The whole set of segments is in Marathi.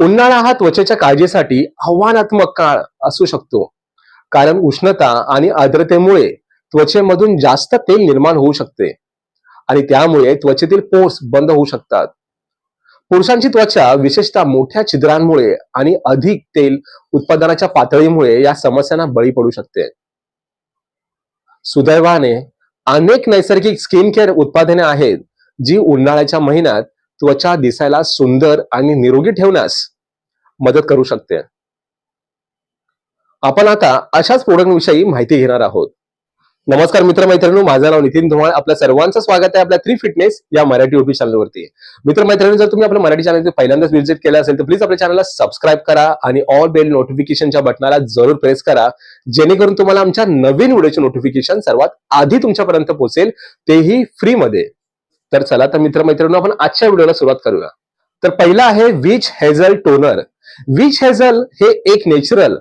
उन्हाळा हा त्वचेच्या काळजीसाठी आव्हानात्मक काळ असू शकतो. कारण उष्णता आणि आर्द्रतेमुळे त्वचेमधून जास्त तेल निर्माण होऊ शकते आणि त्यामुळे त्वचेतील पोर्स बंद होऊ शकतात. पुरुषांची त्वचा विशेषतः मोठ्या छिद्रांमुळे आणि अधिक तेल उत्पादनाच्या पातळीमुळे या समस्यांना बळी पडू शकते. सुदैवाने अनेक नैसर्गिक स्किन केअर उत्पादने आहेत जी उन्हाळ्याच्या महिन्यात त्वचा दिसायला सुंदर आणि निरोगी ठेवण्यास मदत करू शकते. आपण आता अशाच प्रोडक्ट विषयी माहिती घेणार आहोत. नमस्कार मित्रमैत्रिणी माझं नाव नितीन धुमाळ. आपल्या सर्वांचं स्वागत आहे आपल्या थ्री फिटनेस या मराठी युट्यूब चॅनलवरती मित्रमैत्रिणी जर तुम्ही आपल्या मराठी चॅनल पहिल्यांदाच व्हिजिट केलं असेल तर प्लीज आपल्या चॅनलला सबस्क्राईब करा आणि ऑल बेल नोटिफिकेशनच्या बटनाला जरूर प्रेस करा. जेणेकरून तुम्हाला आमच्या नवीन व्हिडिओचे नोटिफिकेशन सर्वात आधी तुमच्यापर्यंत पोहोचेल. तेही फ्रीमध्ये तर चला तर मित्रमैत्रिणी आपण आजच्या व्हिडिओला सुरुवात करूया. तर पहिला आहे witch hazel toner. Witch hazel हे एक नेचरल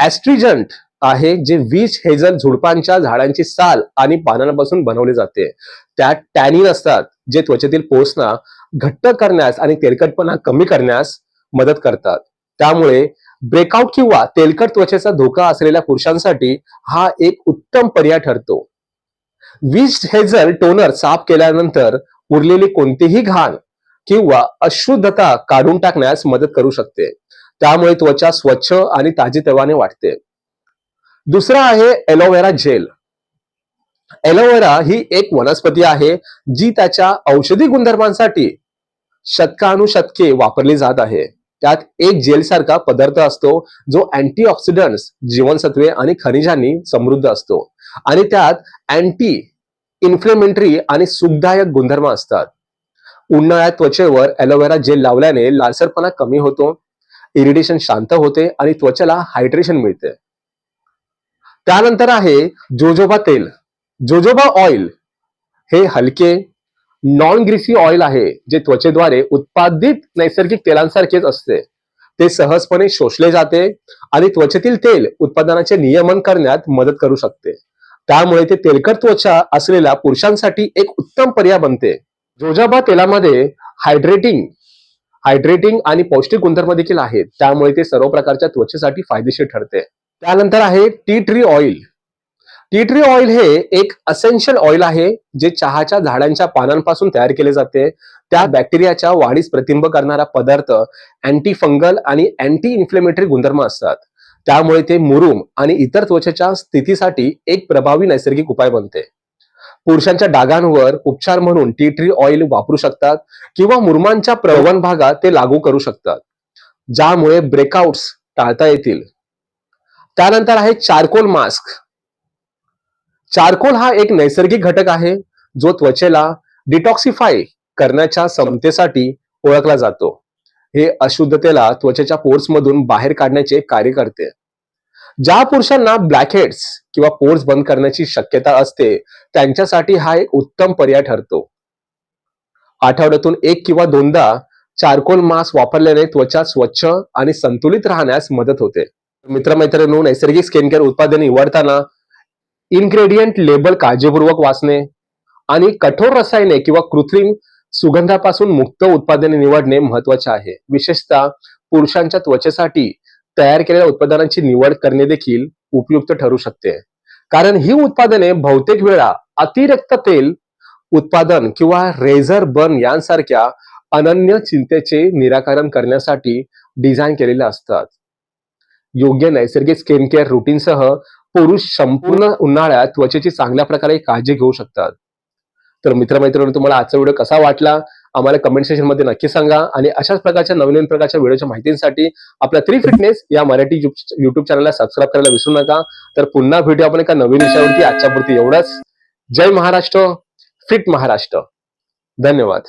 ऍस्ट्रिजंट आहे जे विच हेझल झुडपांच्या झाडांची साल आणि पानांपासून बनवले जाते. त्यात टॅनिन असतात जे त्वचेतील पोसना घट्ट करण्यास आणि तेलकटपणा कमी करण्यास मदत करतात. त्यामुळे ब्रेकआउट किंवा तेलकट त्वचेचा धोका असलेल्या पुरुषांसाठी हा एक उत्तम पर्याय ठरतो. वीज हेझल टोनर साफ केल्यानंतर उरलेली कोणतीही घाण किंवा अशुद्धता काढून टाकण्यास मदत करू शकते. त्यामुळे त्वचा स्वच्छ आणि ताजीतवाने वाटते. दुसरा आहे एलोवेरा जेल. एलोवेरा ही एक वनस्पती आहे जी त्याच्या औषधी गुणधर्मांसाठी शतकानुशतके वापरली जात आहे. त्यात एक जेल सारखा पदार्थ असतो जो अँटीऑक्सिडंट्स जीवनसत्वे आणि खनिजांनी समृद्ध असतो. आणि त्यात अँटी इन्फ्लेमेंटरी आणि सुखदायक गुणधर्म असतात. उन्हाळ्यात त्वचेवर एलोवेरा जेल लावल्याने लालसरपणा कमी होतो इरिटेशन शांत होते आणि त्वचेला हायड्रेशन मिळते. त्यानंतर आहे जोजोबा तेल. जोजोबा ऑइल हे हलके नॉन ग्रीसी ऑइल आहे जे त्वचेद्वारे उत्पादित नैसर्गिक तेलांसारखेच असते. ते सहजपणे शोषले जाते आणि त्वचेतील तेल उत्पादनाचे नियमन करण्यात मदत करू शकते. त्यामुळे ते तेलकट त्वचा असलेल्या पुरुषांसाठी एक उत्तम पर्याय बनते. जोजाबा तेलामध्ये हायड्रेटिंग हायड्रेटिंग आणि पौष्टिक गुणधर्म देखील आहेत. त्यामुळे ते सर्व प्रकारच्या त्वचेसाठी फायदेशीर ठरते. त्यानंतर आहे tea tree oil. Tea tree oil हे एक असेन्शियल ऑइल आहे जे चहाच्या झाडांच्या पानांपासून तयार केले जाते. त्या बॅक्टेरियाच्या वाढीस प्रतिबिंब करणारा पदार्थ अँटी फंगल आणि अँटी इन्फ्लेमेटरी गुणधर्म असतात. त्यामुळे ते मुरुम आणि इतर त्वचेच्या स्थितीसाठी एक प्रभावी नैसर्गिक उपाय बनते. पुरुषांच्या डागांवर उपचार म्हणून टी ट्री ऑइल वापरू शकतात किंवा मुरुमांच्या प्रवण भागात ते लागू करू शकतात ज्यामुळे ब्रेकआउट्स टाळता येतील. त्यानंतर आहे चारकोल मास्क. चारकोल हा एक नैसर्गिक घटक आहे जो त्वचेला डिटॉक्सिफाय करण्याच्या क्षमतेसाठी ओळखला जातो. हे अशुद्धतेला त्वचेच्या पोर्स मधून बाहेर काढण्याचे कार्य करते. ज्या पुरुषांना ब्लॅकहेड्स किंवा पोर्स बंद करण्याची शक्यता असते त्यांच्यासाठी हा एक उत्तम पर्याय ठरतो. आठवड्यातून एक किंवा दोनदा चारकोल मास्क वापरल्याने त्वचा स्वच्छ आणि संतुलित राहण्यास मदत होते. मित्रमैत्रिणींनो नैसर्गिक स्किन केअर उत्पादने निवडताना इन्ग्रेडियंट लेबल काळजीपूर्वक वाचणे आणि कठोर रसायने किंवा कृत्रिम सुगंधापासून मुक्त उत्पादने निवडणे महत्त्वाचे आहे. विशेषतः पुरुषांच्या त्वचेसाठी तयार केलेल्या उत्पादनांची निवड करणे देखील उपयुक्त ठरू शकते. कारण ही उत्पादने बहुतेक वेळा अतिरिक्त तेल उत्पादन किंवा रेझर बर्न यांसारख्या अनन्य चिंतेचे निराकरण करण्यासाठी डिझाईन केलेले असतात. योग्य नैसर्गिक स्किन केअर रुटीनसह पुरुष संपूर्ण उन्हाळ्यात त्वचेची चांगल्या प्रकारे काळजी घेऊ शकतात. तर मित्रमैत्रिणी तुम्हाला आजचा व्हिडिओ कसा वाटला? आम्हाला कमेंट सेक्शनमध्ये नक्की सांगा. आणि अशाच प्रकारच्या नवीन नवीन प्रकारच्या व्हिडिओच्या माहितीसाठी आपल्या थ्री फिटनेस या मराठी युट्यूब चॅनलला सबस्क्राईब करायला विसरू नका. तर पुन्हा भेटू आपण एका नवीन विषयावरती. आजच्या पुरती एवढंच. जय महाराष्ट्र. फिट महाराष्ट्र. धन्यवाद.